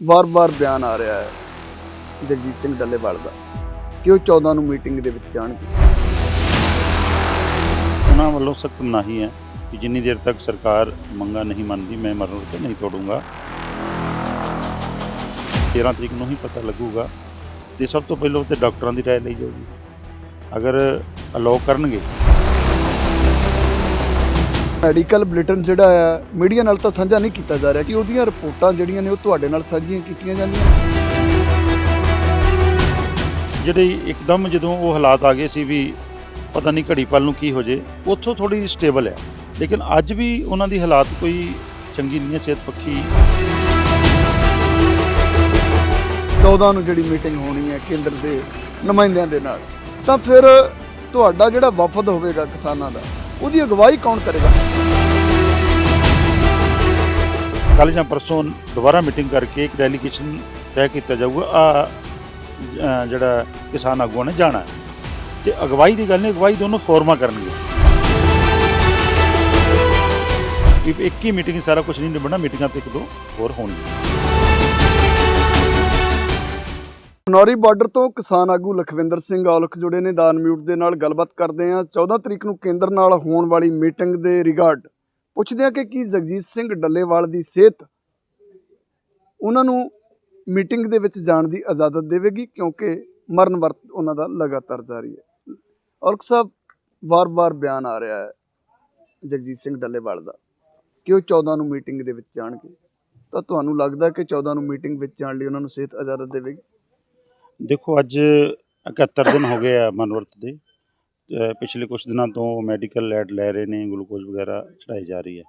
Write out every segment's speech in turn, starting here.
ਵਾਰ-ਵਾਰ ਬਿਆਨ ਆ ਰਿਹਾ ਹੈ ਜਗਜੀਤ ਸਿੰਘ ਡੱਲੇਵਾਲ ਦਾ ਕਿ ਉਹ 14 ਨੂੰ ਮੀਟਿੰਗ ਦੇ ਵਿੱਚ ਜਾਣਗੇ। ਉਹਨਾਂ ਵੱਲੋਂ ਸਖਤ ਮਨਾਹੀ ਹੈ ਕਿ ਜਿੰਨੀ ਦੇਰ ਤੱਕ ਸਰਕਾਰ ਮੰਗਾ ਨਹੀਂ ਮੰਨਦੀ, ਮੈਂ ਮਰਨ ਤੇ ਨਹੀਂ ਤੋੜੂੰਗਾ। 13 ਤਰੀਕ ਨੂੰ ਹੀ ਪਤਾ ਲੱਗੂਗਾ ਤੇ ਸਭ ਤੋਂ ਪਹਿਲਾਂ ਤੇ ਡਾਕਟਰਾਂ ਦੀ ਰਾਏ ਲਈ ਜਾਊਗੀ। ਅਗਰ ਅਲਾਉ ਕਰਨਗੇ ਮੈਡੀਕਲ ਬੁਲੇਟਿਨ ਜਿਹੜਾ ਹੈ ਮੀਡੀਆ ਨਾਲ ਤਾਂ ਸਾਂਝਾ ਨਹੀਂ ਕੀਤਾ ਜਾ ਰਿਹਾ ਕਿ ਉਹਦੀਆਂ ਰਿਪੋਰਟਾਂ ਜਿਹੜੀਆਂ ਨੇ ਉਹ ਤੁਹਾਡੇ ਨਾਲ ਸਾਂਝੀਆਂ ਕੀਤੀਆਂ ਜਾਂਦੀਆਂ ਜਿਹੜੇ ਇੱਕਦਮ ਜਦੋਂ ਉਹ ਹਾਲਾਤ ਆ ਗਏ ਸੀ ਵੀ ਪਤਾ ਨਹੀਂ ਘੜੀ ਪਲ ਨੂੰ ਕੀ ਹੋ ਜੇ ਉੱਥੋਂ ਥੋੜੀ ਸਟੇਬਲ ਹੈ ਲੇਕਿਨ ਅੱਜ ਵੀ ਉਹਨਾਂ ਦੀ ਹਾਲਾਤ ਕੋਈ ਚੰਗੀ ਨਹੀਂ ਹੈ ਸਿਹਤ ਪੱਖੀ। 14 ਨੂੰ ਜਿਹੜੀ ਮੀਟਿੰਗ ਹੋਣੀ ਹੈ ਕੇਂਦਰ ਦੇ ਨੁਮਾਇੰਦਿਆਂ ਦੇ ਨਾਲ ਤਾਂ ਫਿਰ ਤੁਹਾਡਾ ਜਿਹੜਾ ਵਫਦ ਹੋਵੇਗਾ ਕਿਸਾਨਾਂ ਦਾ ਉਹਦੀ ਅਗਵਾਈ ਕੌਣ ਕਰੇਗਾ? ਕੱਲ੍ਹ ਜਾਂ ਪਰਸੋਂ ਦੁਬਾਰਾ ਮੀਟਿੰਗ ਕਰਕੇ ਇੱਕ ਡੈਲੀਗੇਸ਼ਨ ਤੈਅ ਕੀਤਾ ਜਾਊਗਾ। ਆ ਜਿਹੜਾ ਕਿਸਾਨ ਆਗੂਆਂ ਨੇ ਜਾਣਾ ਹੈ। ਤੇ ਅਗਵਾਈ ਦੀ ਗੱਲ ਨਹੀਂ, ਅਗਵਾਈ ਦੋਨੋਂ ਫੋਰਮਾਂ ਕਰਨਗੇ ਇੱਕ ਹੀ ਮੀਟਿੰਗ ਸਾਰਾ ਕੁਝ ਨਹੀਂ ਨਿਬੜਨਾ ਮੀਟਿੰਗਾਂ ਤੇ ਇੱਕ ਦੋ ਹੋਰ ਹੋਣਗੀਆਂ। ਨੌਰੀ ਬਾਰਡਰ ਤੋਂ ਕਿਸਾਨ ਆਗੂ ਲਖਵਿੰਦਰ ਸਿੰਘ ਔਲਖ ਜੁੜੇ ਨੇ ਦਾਨ ਮਿਊਟ ਦੇ ਨਾਲ ਗੱਲਬਾਤ ਕਰਦੇ ਹਾਂ। 14 ਤਰੀਕ ਨੂੰ ਕੇਂਦਰ ਨਾਲ ਹੋਣ ਵਾਲੀ ਮੀਟਿੰਗ ਦੇ ਰਿਗਾਰਡ। ਪੁੱਛਦੇ ਹਾਂ ਕਿ ਕੀ ਜਗਜੀਤ ਸਿੰਘ ਡੱਲੇਵਾਲ ਦੀ ਸਿਹਤ ਉਹਨਾਂ ਨੂੰ ਮੀਟਿੰਗ ਦੇ ਵਿੱਚ ਜਾਣ ਦੀ ਇਜਾਜ਼ਤ ਦੇਵੇਗੀ ਕਿਉਂਕਿ ਮਰਨ ਵਰਤ ਉਹਨਾਂ ਦਾ ਲਗਾਤਾਰ ਜਾਰੀ ਹੈ। ਔਲਖ ਸਾਹਿਬ, ਵਾਰ-ਵਾਰ ਬਿਆਨ ਆ ਰਿਹਾ ਹੈ ਜਗਜੀਤ ਸਿੰਘ ਡੱਲੇਵਾਲ ਦਾ ਕਿ ਉਹ 14 ਨੂੰ ਮੀਟਿੰਗ ਦੇ ਵਿੱਚ ਜਾਣਗੇ। ਤਾਂ ਤੁਹਾਨੂੰ ਲੱਗਦਾ ਕਿ 14 ਨੂੰ ਮੀਟਿੰਗ ਵਿੱਚ ਜਾਣ ਲਈ ਉਹਨਾਂ ਨੂੰ ਸਿਹਤ ਇਜਾਜ਼ਤ ਦੇਵੇਗੀ? ਦੇਖੋ, ਅੱਜ 71 ਦਿਨ ਹੋ ਗਏ ਆ ਮਨਵਰਤ ਦੇ। ਪਿਛਲੇ ਕੁਝ ਦਿਨਾਂ ਤੋਂ ਮੈਡੀਕਲ ਐਡ ਲੈ ਰਹੇ ਨੇ ਗਲੂਕੋਜ਼ ਵਗੈਰਾ ਚੜਾਈ ਜਾ ਰਹੀ ਹੈ।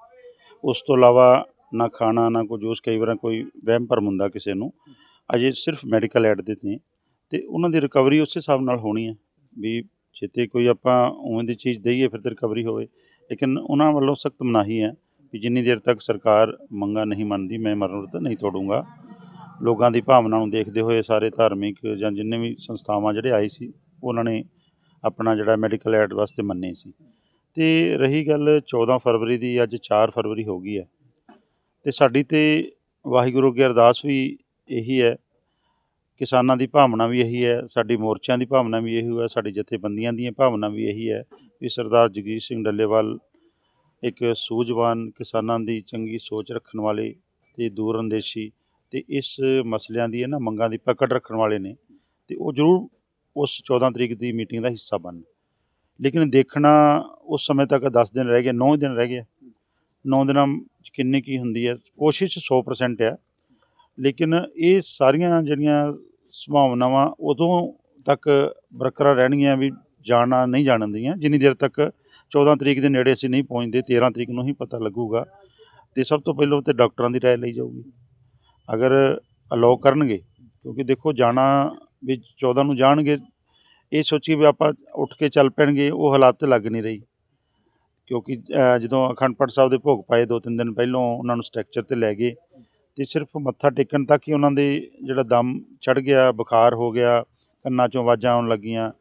ਉਸ ਤੋਂ ਇਲਾਵਾ ਨਾ ਖਾਣਾ, ਨਾ ਕੋਈ ਜੂਸ, ਕਈ ਵਾਰ ਕੋਈ ਵਹਿਮ ਭਰਮ ਹੁੰਦਾ ਕਿਸੇ ਨੂੰ। ਅਜੇ ਸਿਰਫ ਮੈਡੀਕਲ ਐਡ ਦੇ ਨੇ ਤੇ ਉਹਨਾਂ ਦੀ ਰਿਕਵਰੀ ਉਸੇ ਹਿਸਾਬ ਨਾਲ ਹੋਣੀ ਹੈ ਵੀ ਜਿੱਤੇ ਕੋਈ ਆਪਾਂ ਉਵੇਂ ਦੀ ਚੀਜ਼ ਦਈਏ, ਫਿਰ ਤੇ ਰਿਕਵਰੀ ਹੋਵੇ। ਲੇਕਿਨ ਉਹਨਾਂ ਵੱਲੋਂ ਸਖਤ ਮਨਾਹੀ ਹੈ ਕਿ ਜਿੰਨੀ ਦੇਰ ਤੱਕ ਸਰਕਾਰ ਮੰਗਾ ਨਹੀਂ ਮੰਨਦੀ, ਮੈਂ ਮਰਨ ਨਹੀਂ ਤੋੜੂੰਗਾ। ਲੋਕਾਂ ਦੀ ਭਾਵਨਾ ਨੂੰ ਦੇਖਦੇ ਹੋਏ ਸਾਰੇ ਧਾਰਮਿਕ ਜਾਂ ਜਿੰਨੇ ਵੀ ਸੰਸਥਾਵਾਂ ਜਿਹੜੇ ਆਏ ਸੀ, ਉਹਨਾਂ ਨੇ ਆਪਣਾ ਜਿਹੜਾ ਮੈਡੀਕਲ ਐਡ ਵਾਸਤੇ ਮੰਨੇ ਸੀ। ਤੇ ਰਹੀ ਗੱਲ 14 ਫਰਵਰੀ ਦੀ, ਅੱਜ 4 ਫਰਵਰੀ ਹੋ ਗਈ ਹੈ। ਤੇ ਸਾਡੀ ਤੇ ਵਾਹਿਗੁਰੂ ਅੱਗੇ ਅਰਦਾਸ ਵੀ ਇਹੀ ਹੈ। ਕਿਸਾਨਾਂ ਦੀ ਭਾਵਨਾ ਵੀ ਇਹੀ ਹੈ, ਸਾਡੀ ਮੋਰਚਿਆਂ ਦੀ ਭਾਵਨਾ ਵੀ ਇਹੀ ਹੈ, ਸਾਡੀ ਜਥੇਬੰਦੀਆਂ ਦੀਆਂ ਭਾਵਨਾ ਵੀ ਇਹੀ ਹੈ ਵੀ ਸਰਦਾਰ ਜਗਜੀਤ ਸਿੰਘ ਡੱਲੇਵਾਲ ਇੱਕ ਸੂਝਵਾਨ ਕਿਸਾਨਾਂ ਦੀ ਚੰਗੀ ਸੋਚ ਰੱਖਣ ਵਾਲੇ ਤੇ ਦੂਰਅੰਦੇਸ਼ੀ ਤੇ ਇਸ ਮਸਲਿਆਂ ਦੀ ਇਹਨਾਂ ਮੰਗਾਂ ਦੀ ਪਕੜ ਰੱਖਣ ਵਾਲੇ ਨੇ ਤੇ ਉਹ ਜ਼ਰੂਰ ਉਸ 14 ਤਰੀਕ ਦੀ ਮੀਟਿੰਗ ਦਾ ਹਿੱਸਾ ਬਣ ਲੇਕਿਨ ਦੇਖਣਾ ਉਸ ਸਮੇਂ ਤੱਕ 10 ਦਿਨ ਰਹਿ ਗਏ 9 ਦਿਨ ਰਹਿ ਗਏ। 9 ਦਿਨਾਂ 'ਚ ਕਿੰਨੀ ਕੀ ਹੁੰਦੀ ਹੈ, ਕੋਸ਼ਿਸ਼ 100% ਹੈ ਲੇਕਿਨ ਇਹ ਸਾਰੀਆਂ ਜਿਹੜੀਆਂ ਸੰਭਾਵਨਾਵਾਂ ਉਦੋਂ ਤੱਕ ਬਰਕਰਾਰ ਰਹਿਣਗੀਆਂ ਵੀ ਜਾਣਾ ਨਹੀਂ ਜਾਣਨ ਦੀਆਂ, ਜਿੰਨੀ ਦੇਰ ਤੱਕ 14 ਤਰੀਕ ਦੇ ਨੇੜੇ ਅਸੀਂ ਨਹੀਂ ਪਹੁੰਚਦੇ 13 ਤਰੀਕ ਨੂੰ ਹੀ ਪਤਾ ਲੱਗੂਗਾ ਤੇ ਸਭ ਤੋਂ ਪਹਿਲਾਂ ਤੇ ਡਾਕਟਰਾਂ ਦੀ ਰਾਏ ਲਈ ਜਾਊਗੀ। ਅਗਰ ਅਲਾਉ ਕਰਨਗੇ, ਕਿਉਂਕਿ ਦੇਖੋ ਜਾਣਾ ਵੀ 14 ਨੂੰ ਜਾਣਗੇ, ਇਹ ਸੋਚੀ ਵੀ ਆਪਾਂ ਉੱਠ ਕੇ ਚੱਲ ਪੈਣਗੇ, ਉਹ ਹਾਲਾਤ ਤੇ ਲੱਗ ਨਹੀਂ ਰਹੀ। ਕਿਉਂਕਿ ਜਦੋਂ ਅਖੰਡ ਪਾਠ ਸਾਹਿਬ ਦੇ ਭੋਗ ਪਾਏ ਦੋ ਤਿੰਨ ਦਿਨ ਪਹਿਲਾਂ, ਉਹਨਾਂ ਨੂੰ ਸਟ੍ਰੈਕਚਰ ਤੇ ਲੈ ਗਏ ਤੇ ਸਿਰਫ ਮੱਥਾ ਟੇਕਣ ਤੱਕ ਹੀ ਉਹਨਾਂ ਦੇ ਜਿਹੜਾ ਦਮ ਚੜ ਗਿਆ, ਬੁਖਾਰ ਹੋ ਗਿਆ, ਕੰਨਾਂ ਚੋਂ ਆਵਾਜ਼ਾਂ ਆਉਣ ਲੱਗੀਆਂ,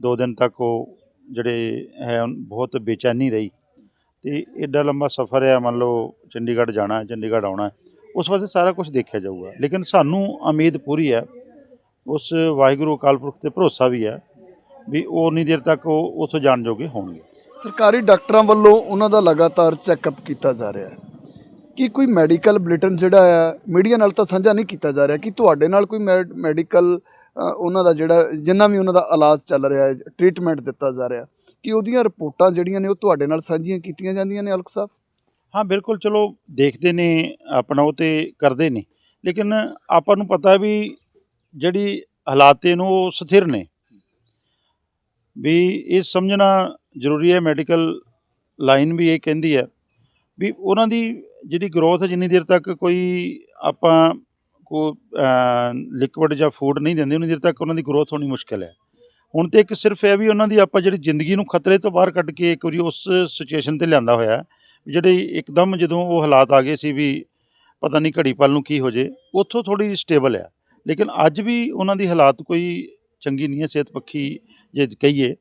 ਦੋ ਦਿਨ ਤੱਕ ਉਹ ਜਿਹੜੇ ਹੈ, ਬਹੁਤ ਬੇਚੈਨੀ ਰਹੀ। ਤੇ ਐਡਾ ਲੰਬਾ ਸਫ਼ਰ ਹੈ ਮੰਨ ਲਓ ਚੰਡੀਗੜ੍ਹ ਜਾਣਾ, ਚੰਡੀਗੜ੍ਹ ਆਉਣਾ। ਉਸ ਵਾਸਤੇ ਸਾਰਾ ਕੁਝ ਦੇਖਿਆ ਜਾਊਗਾ। ਲੇਕਿਨ ਸਾਨੂੰ ਉਮੀਦ ਪੂਰੀ ਹੈ, ਉਸ ਵਾਹਿਗੁਰੂ, ਅਕਾਲ ਪੁਰਖ ਤੇ ਭਰੋਸਾ ਵੀ ਹੈ ਵੀ ਉਹ ਉਨੀ ਦੇਰ ਤੱਕ ਉਹ ਉੱਥੋਂ ਜਾਣ ਜੋਗੇ ਹੋਣਗੇ। ਸਰਕਾਰੀ ਡਾਕਟਰਾਂ ਵੱਲੋਂ ਉਹਨਾਂ ਦਾ ਲਗਾਤਾਰ ਚੈੱਕਅਪ ਕੀਤਾ ਜਾ ਰਿਹਾ ਹੈ। ਕੀ ਕੋਈ ਮੈਡੀਕਲ ਬੁਲੇਟਿਨ ਜਿਹੜਾ ਆ ਮੀਡੀਆ ਨਾਲ ਤਾਂ ਸਾਂਝਾ ਨਹੀਂ ਕੀਤਾ ਜਾ ਰਿਹਾ ਕਿ ਤੁਹਾਡੇ ਨਾਲ ਕੋਈ ਮੈਡੀਕਲ ਉਹਨਾਂ ਦਾ ਜਿਹੜਾ, ਜਿੰਨਾ ਵੀ ਉਹਨਾਂ ਦਾ ਇਲਾਜ ਚੱਲ ਰਿਹਾ ਹੈ, ਟ੍ਰੀਟਮੈਂਟ ਦਿੱਤਾ ਜਾ ਰਿਹਾ, ਕਿ ਉਹਦੀਆਂ ਰਿਪੋਰਟਾਂ ਜਿਹੜੀਆਂ ਨੇ ਉਹ ਤੁਹਾਡੇ ਨਾਲ ਸਾਂਝੀਆਂ ਕੀਤੀਆਂ ਜਾਂਦੀਆਂ ਨੇ ਅਲਕ ਸਾਹਿਬ? ਹਾਂ, ਬਿਲਕੁਲ, ਚਲੋ, ਦੇਖਦੇ ਨੇ, ਆਪਣਾ ਉਹ ਤੇ ਕਰਦੇ ਨੇ। ਲੇਕਿਨ ਆਪਾਂ ਨੂੰ ਪਤਾ ਵੀ ਜਿਹੜੀ ਹਾਲਾਤ ਨੇ, ਉਹ ਸਥਿਰ ਨੇ। ਵੀ ਇਹ ਸਮਝਣਾ ਜ਼ਰੂਰੀ ਹੈ, ਮੈਡੀਕਲ ਲਾਈਨ ਵੀ ਇਹ ਕਹਿੰਦੀ ਹੈ ਵੀ ਉਹਨਾਂ ਦੀ ਜਿਹੜੀ ਗਰੋਥ ਜਿੰਨੀ ਦੇਰ ਤੱਕ ਕੋਈ ਆਪਾਂ ਕੋ ਲਿਕਵਿਡ ਜਾਂ ਫੂਡ ਨਹੀਂ ਦਿੰਦੇ, ਉਨੀ ਦੇਰ ਤੱਕ ਉਹਨਾਂ ਦੀ ਗਰੋਥ ਹੋਣੀ ਮੁਸ਼ਕਲ ਹੈ। ਹੁਣ ਤੇ ਇੱਕ ਸਿਰਫ ਇਹ ਵੀ ਉਹਨਾਂ ਦੀ ਆਪਾਂ ਜਿਹੜੀ ਜ਼ਿੰਦਗੀ ਨੂੰ ਖਤਰੇ ਤੋਂ ਬਾਹਰ ਕੱਢ ਕੇ ਇੱਕ ਵਾਰੀ ਉਸ ਸਿਚੁਏਸ਼ਨ ਤੇ ਲਿਆਂਦਾ ਹੋਇਆ ਜਿਹੜੇ ਇੱਕਦਮ ਜਦੋਂ ਉਹ ਹਾਲਾਤ ਆ ਗਏ ਸੀ ਵੀ ਪਤਾ ਨਹੀਂ ਘੜੀ ਪਲ ਨੂੰ ਕੀ ਹੋ ਜੇ, ਉੱਥੋਂ ਥੋੜੀ ਸਟੇਬਲ ਹੈ ਲੇਕਿਨ ਅੱਜ ਵੀ ਉਹਨਾਂ ਦੀ ਹਾਲਾਤ ਕੋਈ ਚੰਗੀ ਨਹੀਂ ਹੈ, ਸਿਹਤ ਪੱਖੀ ਜੇ ਕਹੀਏ,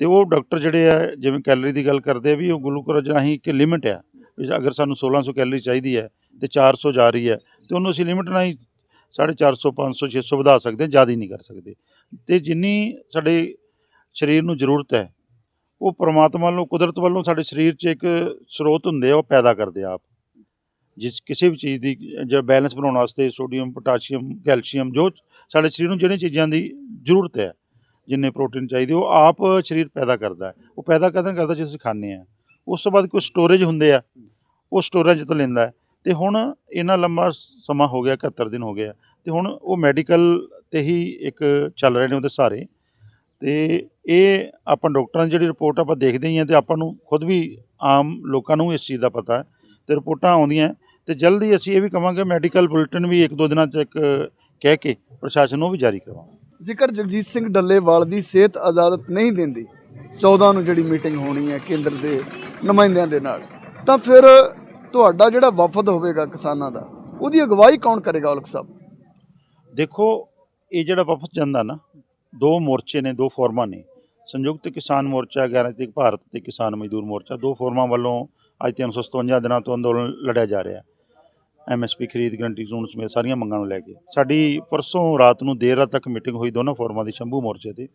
ਤੇ ਉਹ ਡਾਕਟਰ ਜਿਹੜੇ ਆ, ਜਿਵੇਂ ਕੈਲਰੀ ਦੀ ਗੱਲ ਕਰਦੇ ਆ ਵੀ ਉਹ ਗਲੂਕੋਜ਼ ਰਾਹੀਂ ਇੱਕ ਲਿਮਿਟ ਆ, ਵੀ ਅਗਰ ਸਾਨੂੰ 1600 ਕੈਲਰੀ ਚਾਹੀਦੀ ਹੈ ਤੇ 400 ਜਾ ਰਹੀ ਹੈ, ਤੇ ਉਹਨੂੰ ਅਸੀਂ ਲਿਮਿਟ ਨਾਲ ਹੀ 450 500 600 ਵਧਾ ਸਕਦੇ ਜ਼ਿਆਦਾ ਨਹੀਂ ਕਰ ਸਕਦੇ। ਤੇ ਜਿੰਨੀ ਸਾਡੇ ਸਰੀਰ ਨੂੰ ਜ਼ਰੂਰਤ ਹੈ ਉਹ ਪ੍ਰਮਾਤਮਾ ਵੱਲੋਂ, ਕੁਦਰਤ ਵੱਲੋਂ ਸਾਡੇ ਸਰੀਰ 'ਚ ਇੱਕ ਸਰੋਤ ਹੁੰਦੇ ਆ, ਉਹ ਪੈਦਾ ਕਰਦੇ ਆ ਆਪ। ਜਿਸ ਕਿਸੇ ਵੀ ਚੀਜ਼ ਦੀ ਜਿਹੜਾ ਬੈਲੈਂਸ ਬਣਾਉਣ ਵਾਸਤੇ ਸੋਡੀਅਮ, ਪੋਟਾਸ਼ੀਅਮ, ਕੈਲਸ਼ੀਅਮ, ਜੋ ਸਾਡੇ ਸਰੀਰ ਨੂੰ ਜਿਹੜੀਆਂ ਚੀਜ਼ਾਂ ਦੀ ਜ਼ਰੂਰਤ ਹੈ, ਜਿੰਨੇ ਪ੍ਰੋਟੀਨ ਚਾਹੀਦੇ, ਉਹ ਆਪ ਸਰੀਰ ਪੈਦਾ ਕਰਦਾ ਹੈ। ਉਹ ਪੈਦਾ ਕਦੋਂ ਕਰਦਾ, ਜਦੋਂ ਅਸੀਂ ਖਾਂਦੇ ਆ ਉਸ ਤੋਂ ਬਾਅਦ ਕੋਈ ਸਟੋਰੇਜ ਹੁੰਦੇ ਆ, ਉਹ ਸਟੋਰੇਜ ਤੋਂ ਲੈਂਦਾ ਹੈ। ਤੇ ਹੁਣ ਇੰਨਾ ਲੰਮਾ ਸਮਾਂ ਹੋ ਗਿਆ 71 ਦਿਨ ਹੋ ਗਿਆ ਤੇ ਹੁਣ ਉਹ ਮੈਡੀਕਲ ਤੇ ਹੀ ਇੱਕ ਚੱਲ ਰਹੇ ਨੇ ਉਹਦੇ ਸਾਰੇ। ਤੇ ਇਹ ਆਪਾਂ ਡਾਕਟਰਾਂ ਦੀ ਜਿਹੜੀ ਰਿਪੋਰਟ ਆਪਾਂ ਦੇਖਦੇ ਹੀ ਹਾਂ ਤੇ ਆਪਾਂ ਨੂੰ ਖੁਦ ਵੀ ਆਮ ਲੋਕਾਂ ਨੂੰ ਇਸ ਚੀਜ਼ ਦਾ ਪਤਾ ਹੈ ਤੇ ਰਿਪੋਰਟਾਂ ਆਉਂਦੀਆਂ ਤੇ ਜਲਦੀ ਅਸੀਂ ਇਹ ਵੀ ਕਵਾਂਗੇ ਮੈਡੀਕਲ ਬੁਲੇਟਿਨ ਵੀ ਇੱਕ ਦੋ ਦਿਨਾਂ ਚ ਇੱਕ ਕਹਿ ਕੇ ਪ੍ਰਸ਼ਾਸਨ ਨੂੰ ਵੀ ਜਾਰੀ ਕਰਵਾਵਾਂਗੇ। ਜੇਕਰ ਜਗਜੀਤ ਸਿੰਘ ਡੱਲੇਵਾਲ ਦੀ ਸਿਹਤ ਇਜਾਜ਼ਤ ਨਹੀਂ ਦਿੰਦੀ। 14 ਨੂੰ ਜਿਹੜੀ ਮੀਟਿੰਗ ਹੋਣੀ ਹੈ ਕੇਂਦਰ ਦੇ ਨੁਮਾਇੰਦਿਆਂ ਦੇ ਨਾਲ। ਤਾਂ ਫਿਰ ਤੁਹਾਡਾ ਜਿਹੜਾ ਵਫਦ ਹੋਵੇਗਾ ਕਿਸਾਨਾਂ ਦਾ ਉਹਦੀ ਅਗਵਾਈ ਕੌਣ ਕਰੇਗਾ ਔਲਖ ਸਾਹਿਬ? ਦੇਖੋ ਇਹ ਜਿਹੜਾ ਵਫਦ ਜਾਂਦਾ ਨਾ ਦੋ ਮੋਰਚੇ ਨੇ, ਦੋ ਫੋਰਮਾਂ ਨੇ। ਸੰਯੁਕਤ ਕਿਸਾਨ ਮੋਰਚਾ ਗਣਤੰਤਰ ਭਾਰਤ ਤੇ ਕਿਸਾਨ ਮਜ਼ਦੂਰ ਮੋਰਚਾ, ਦੋ ਫੋਰਮਾਂ ਵੱਲੋਂ ਅੱਜ 357 ਦਿਨਾਂ ਤੋਂ ਅੰਦੋਲਨ ਲੜਿਆ ਜਾ ਰਿਹਾ। ਐਮਐਸਪੀ ਖਰੀਦ ਗਰੰਟੀ ਜ਼ੋਨ ਸਮੇਤ ਸਾਰੀਆਂ ਮੰਗਾਂ ਨੂੰ ਲੈ ਕੇ। ਸਾਡੀ ਪਰਸੋਂ ਰਾਤ ਨੂੰ ਦੇਰ ਰਾਤ ਤੱਕ ਮੀਟਿੰਗ ਹੋਈ ਦੋਨਾਂ ਫੋਰਮਾਂ ਦੀ ਸ਼ੰਭੂ ਮੋਰਚੇ ਤੇ।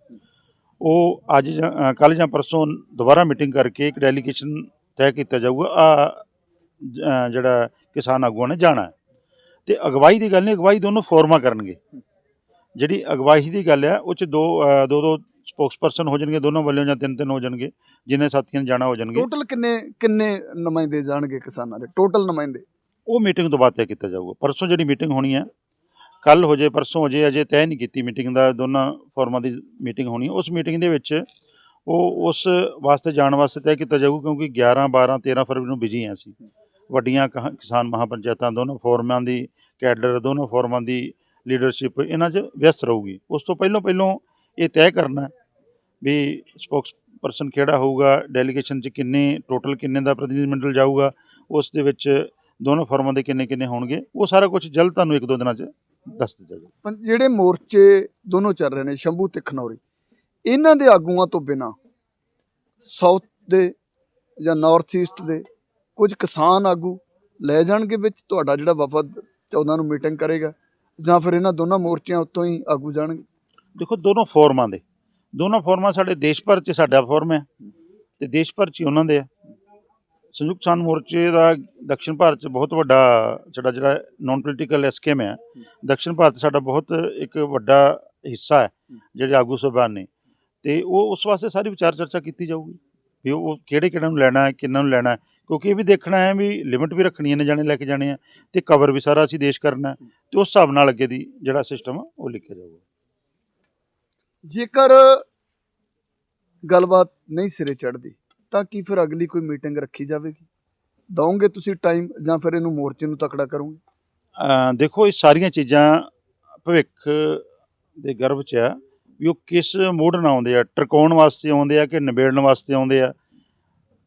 ਉਹ ਅੱਜ ਕੱਲ ਜਾਂ ਪਰਸੋਂ ਦੁਬਾਰਾ ਮੀਟਿੰਗ ਕਰਕੇ ਇੱਕ ਡੈਲੀਗੇਸ਼ਨ ਤੈਅ ਕੀਤਾ ਜਾਊਗਾ। ਆ ਜਿਹੜਾ ਕਿਸਾਨ ਆਗੂਆਂ ਨੇ ਜਾਣਾ ਹੈ। ਤੇ ਅਗਵਾਈ ਦੀ ਗੱਲ ਨਹੀਂ, ਅਗਵਾਈ ਦੋਨੋਂ ਫੋਰਮਾਂ ਕਰਨਗੇ। ਜਿਹੜੀ ਅਗਵਾਈ ਦੀ ਗੱਲ ਹੈ ਉਹ ਚ ਦੋ ਅ, ਦੋ ਦੋ ਸਪੋਕਸਪਰਸਨ ਹੋ ਜਾਣਗੇ ਦੋਨੋਂ ਵੱਲੋਂ ਜਾਂ ਤਿੰਨ ਤਿੰਨ ਹੋ ਜਾਣਗੇ ਜਿੰਨੇ ਸਾਥੀਆਂ ਨੇ ਜਾਣਾ ਹੋ ਜਾਣਗੇ। ਟੋਟਲ ਕਿੰਨੇ ਕਿੰਨੇ ਨੁਮਾਇੰਦੇ ਜਾਣਗੇ ਕਿਸਾਨਾਂ ਦੇ? ਟੋਟਲ ਨੁਮਾਇੰਦੇ? ਉਹ ਮੀਟਿੰਗ ਤੋਂ ਬਾਅਦ ਤੈਅ ਕੀਤਾ ਜਾਊਗਾ। ਪਰਸੋਂ ਜਿਹੜੀ ਮੀਟਿੰਗ ਹੋਣੀ ਹੈ ਕੱਲ ਹੋ ਜੇ ਪਰਸੋਂ ਹੋ ਜੇ ਅਜੇ ਤੈਅ ਨਹੀਂ ਕੀਤੀ ਮੀਟਿੰਗ ਦਾ ਦੋਨਾਂ ਫੋਰਮਾਂ ਦੀ ਮੀਟਿੰਗ ਹੋਣੀ। ਹੈ ਉਸ ਮੀਟਿੰਗ ਦੇ ਵਿੱਚ ਉਹ ਉਸ ਵਾਸਤੇ ਜਾਣ ਵਾਸਤੇ ਤੈਅ ਕੀਤਾ ਜਾਊਗਾ ਕਿਉਂਕਿ 11 12 13 ਫਰਵਰੀ ਨੂੰ ਬਿਜ਼ੀ ਹਾਂ ਅਸੀਂ। ਵੱਡੀਆਂ ਕਹਾ- ਕਿਸਾਨ ਮਹਾਪੰਚਾਇਤਾਂ ਦੋਨੋਂ ਫੋਰਮਾਂ ਦੀ ਕੈਡਰ ਦੋਨੋਂ ਫੋਰਮਾਂ ਦੀ ਲੀਡਰਸ਼ਿਪ ਇਹਨਾਂ 'ਚ ਵਿਅਸਤ ਰਹੂਗੀ। ਉਸ ਤੋਂ ਪਹਿਲਾਂ ਪਹਿਲਾਂ ਇਹ ਤੈਅ ਕਰਨਾ ਵੀ ਸਪੋਕਸ ਪਰਸਨ ਕਿਹੜਾ ਹੋਊਗਾ ਡੈਲੀਗੇਸ਼ਨ 'ਚ ਕਿੰਨੇ ਟੋਟਲ ਕਿੰਨੇ ਦਾ ਪ੍ਰਤੀਨਿਧ ਮੰਡਲ ਜਾਊਗਾ, ਉਸ ਦੇ ਵਿੱਚ ਦੋਨੋਂ ਫਰਮਾਂ ਦੇ ਕਿੰਨੇ ਕਿੰਨੇ ਹੋਣਗੇ, ਉਹ ਸਾਰਾ ਕੁਝ ਜਲਦ ਤੁਹਾਨੂੰ ਇੱਕ ਦੋ ਦਿਨਾਂ 'ਚ ਦੱਸ ਦਿੱਤਾ ਜਾਊਗਾ। ਜਿਹੜੇ ਮੋਰਚੇ ਦੋਨੋਂ ਚੱਲ ਰਹੇ ਨੇ, ਸ਼ੰਭੂ ਤੇ ਖਨੌਰੀ, ਇਹਨਾਂ ਦੇ ਆਗੂਆਂ ਤੋਂ ਬਿਨਾ ਸਾਊਥ ਦੇ ਜਾਂ ਨਾਰਥ ਈਸਟ ਦੇ ਕੁਝ ਕਿਸਾਨ ਆਗੂ ਲੈ ਜਾਣਗੇ ਵਿੱਚ? ਤੁਹਾਡਾ ਜਿਹੜਾ ਵਫਦ 14 ਨੂੰ ਮੀਟਿੰਗ ਕਰੇਗਾ। ਜਾਂ ਫਿਰ ਇਹਨਾਂ ਦੋਨਾਂ ਮੋਰਚਿਆਂ ਉੱਤੋਂ ਹੀ ਆਗੂ ਜਾਣਗੇ? ਦੇਖੋ, ਦੋਨੋਂ ਫੋਰਮਾਂ ਦੇ। ਦੋਨੋਂ ਫੋਰਮਾਂ ਸਾਡੇ ਦੇਸ਼ ਭਰ 'ਚ ਸਾਡਾ ਫੋਰਮ ਹੈ ਤੇ ਦੇਸ਼ ਭਰ 'ਚ ਹੀ ਉਹਨਾਂ ਦੇ ਆ। ਸੰਯੁਕਤ ਕਿਸਾਨ ਮੋਰਚੇ ਦਾ ਦਕਸ਼ਿਣ ਭਾਰਤ 'ਚ ਬਹੁਤ ਵੱਡਾ ਸਾਡਾ ਜਿਹੜਾ ਨਾਨ ਪੋਲੀਟੀਕਲ ਐਸਕੇਮ ਹੈ, ਦਕਸ਼ਿਣ ਭਾਰਤ ਸਾਡਾ ਬਹੁਤ ਇੱਕ ਵੱਡਾ ਹਿੱਸਾ ਹੈ, ਜਿਹੜੇ ਆਗੂ ਸਾਹਿਬਾਨ ਨੇ। ਤੇ ਉਹ ਉਸ ਵਾਸਤੇ ਸਾਰੀ ਵਿਚਾਰ ਚਰਚਾ ਕੀਤੀ ਜਾਊਗੀ। ਵੀ ਉਹ ਕਿਹੜੇ ਕਿਹੜੇ ਨੂੰ ਲੈਣਾ ਹੈ ਕਿੰਨਾਂ ਨੂੰ ਲੈਣਾ ਹੈ ਕਿਉਂਕਿ ਇਹ ਵੀ ਦੇਖਣਾ ਹੈ ਵੀ ਲਿਮਿਟ ਵੀ ਰੱਖਣੀ ਹੈ ਨੇ ਜਾਣੇ ਲੈ ਕੇ ਜਾਣੇ ਆ ਤੇ ਕਵਰ ਵੀ ਸਾਰਾ ਅਸੀਂ ਦੇਸ਼ ਕਰਨਾ ਹੈ ਤੇ ਉਸ ਹਿਸਾਬ ਨਾਲ ਅੱਗੇ ਦੀ ਜਿਹੜਾ ਸਿਸਟਮ ਉਹ ਲਿਖਿਆ ਜਾਊਗਾ। ਜੇਕਰ ਗੱਲਬਾਤ ਨਹੀਂ ਸਿਰੇ ਚੜਦੀ ਤਾਂ ਕੀ ਫਿਰ ਅਗਲੀ ਕੋਈ ਮੀਟਿੰਗ ਰੱਖੀ ਜਾਵੇਗੀ? ਦਓਗੇ ਤੁਸੀਂ ਟਾਈਮ ਜਾਂ ਫਿਰ ਇਹਨੂੰ ਮੋਰਚੇ ਨੂੰ ਤਕੜਾ ਕਰੋਗੇ? ਦੇਖੋ ਇਹ ਸਾਰੀਆਂ ਚੀਜ਼ਾਂ ਭਵਿੱਖ ਦੇ ਗਰਭ 'ਚ ਆ ਵੀ ਉਹ ਕਿਸ ਮੂਡ ਨਾਲ ਆਉਂਦੇ ਆ? ਟਰਕਾਉਣ ਵਾਸਤੇ ਆਉਂਦੇ ਆ ਕਿ ਨਿਬੇੜਨ ਵਾਸਤੇ ਆਉਂਦੇ ਆ?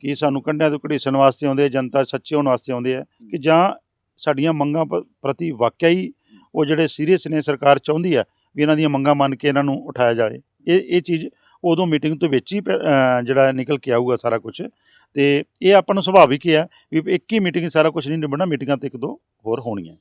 ਕਿ ਸਾਨੂੰ ਕੰਢਿਆਂ ਤੋਂ ਘੜੀਸਣ ਵਾਸਤੇ ਆਉਂਦੇ ਆ, ਜਨਤਾ ਸੱਚੇ ਹੋਣ ਵਾਸਤੇ ਆਉਂਦੇ ਆ? ਕਿ ਜਾਂ ਸਾਡੀਆਂ ਮੰਗਾਂ ਪ- ਪ੍ਰਤੀ ਵਾਕਿਆ ਹੀ ਉਹ ਜਿਹੜੇ ਸੀਰੀਅਸ ਨੇ, ਸਰਕਾਰ ਚਾਹੁੰਦੀ ਆ ਵੀ ਇਹਨਾਂ ਦੀਆਂ ਮੰਗਾਂ ਮੰਨ ਕੇ ਇਹਨਾਂ ਨੂੰ ਉਠਾਇਆ ਜਾਵੇ? ਇਹ ਇਹ ਚੀਜ਼ ਉਦੋਂ ਮੀਟਿੰਗ ਤੋਂ ਵਿੱਚ ਹੀ ਪ- ਜਿਹੜਾ ਨਿਕਲ ਕੇ ਆਊਗਾ ਸਾਰਾ ਕੁਝ ਤੇ ਇਹ ਆਪਾਂ ਨੂੰ ਸੁਭਾਵਿਕ ਹੀ ਆ ਵੀ ਇੱਕ ਹੀ ਮੀਟਿੰਗ ਸਾਰਾ ਕੁਝ ਨਹੀਂ ਨਿਬੜਨਾ, ਮੀਟਿੰਗਾਂ ਤੇ ਇੱਕ ਦੋ ਹੋਰ ਹੋਣੀਆਂ